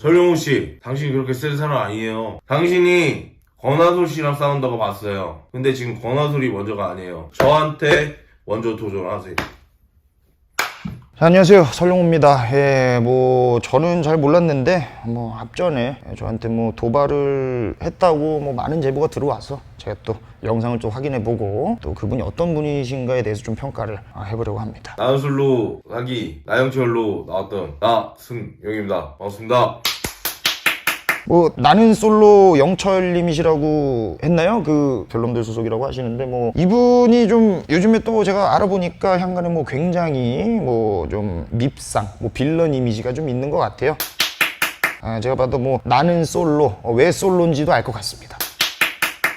설영우 씨, 당신이 그렇게 센 사람 아니에요. 당신이 권하솔 씨랑 싸운다고 봤어요. 근데 지금 권하솔이 먼저가 아니에요. 저한테 먼저 도전하세요. 자, 안녕하세요. 설용호입니다. 예, 뭐, 저는 잘 몰랐는데, 뭐, 앞전에 저한테 뭐, 도발을 했다고 뭐, 많은 제보가 들어와서 제가 또 영상을 또 확인해 보고, 또 그분이 어떤 분이신가에 대해서 좀 평가를 아, 해보려고 합니다. 나은술로 사기, 나영철로 나왔던 나승용입니다. 반갑습니다. 뭐, 나는 솔로 영철님이시라고 했나요? 그, 별놈들 소속이라고 하시는데, 뭐, 이분이 좀 요즘에 또 제가 알아보니까 향간에 뭐, 굉장히 뭐, 좀 밉상, 뭐, 빌런 이미지가 좀 있는 것 같아요. 아, 제가 봐도 뭐 나는 솔로 어, 왜 솔로인지도 알 것 같습니다.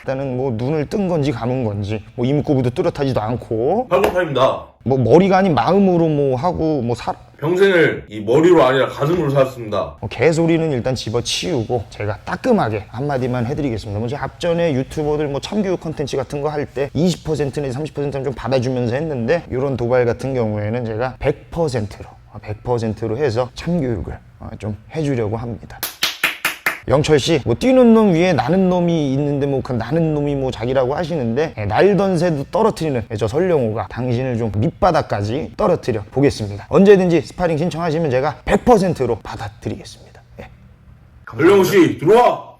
일단은 뭐 눈을 뜬 건지 감은 건지 뭐 이목구비도 뚜렷하지도 않고 팔공팔입니다. 뭐 머리가 아닌 마음으로 뭐 하고 뭐 사, 평생을 이 머리로 아니라 가슴으로 살았습니다. 뭐 개소리는 일단 집어치우고 제가 따끔하게 한마디만 해드리겠습니다. 뭐 제가 앞전에 유튜버들 뭐 참교육 컨텐츠 같은 거 할 때 20% 내지 30%는 좀 받아주면서 했는데 이런 도발 같은 경우에는 제가 100%로 100%로 해서 참교육을 어, 좀 해주려고 합니다. 영철 씨, 뭐 뛰는 놈 위에 나는 놈이 있는데 뭐 그 나는 놈이 뭐 자기라고 하시는데 예, 날던 새도 떨어뜨리는 예, 저 설령호가 당신을 좀 밑바닥까지 떨어뜨려 보겠습니다. 언제든지 스파링 신청하시면 제가 100%로 받아드리겠습니다. 예. 설영우 씨, 들어와!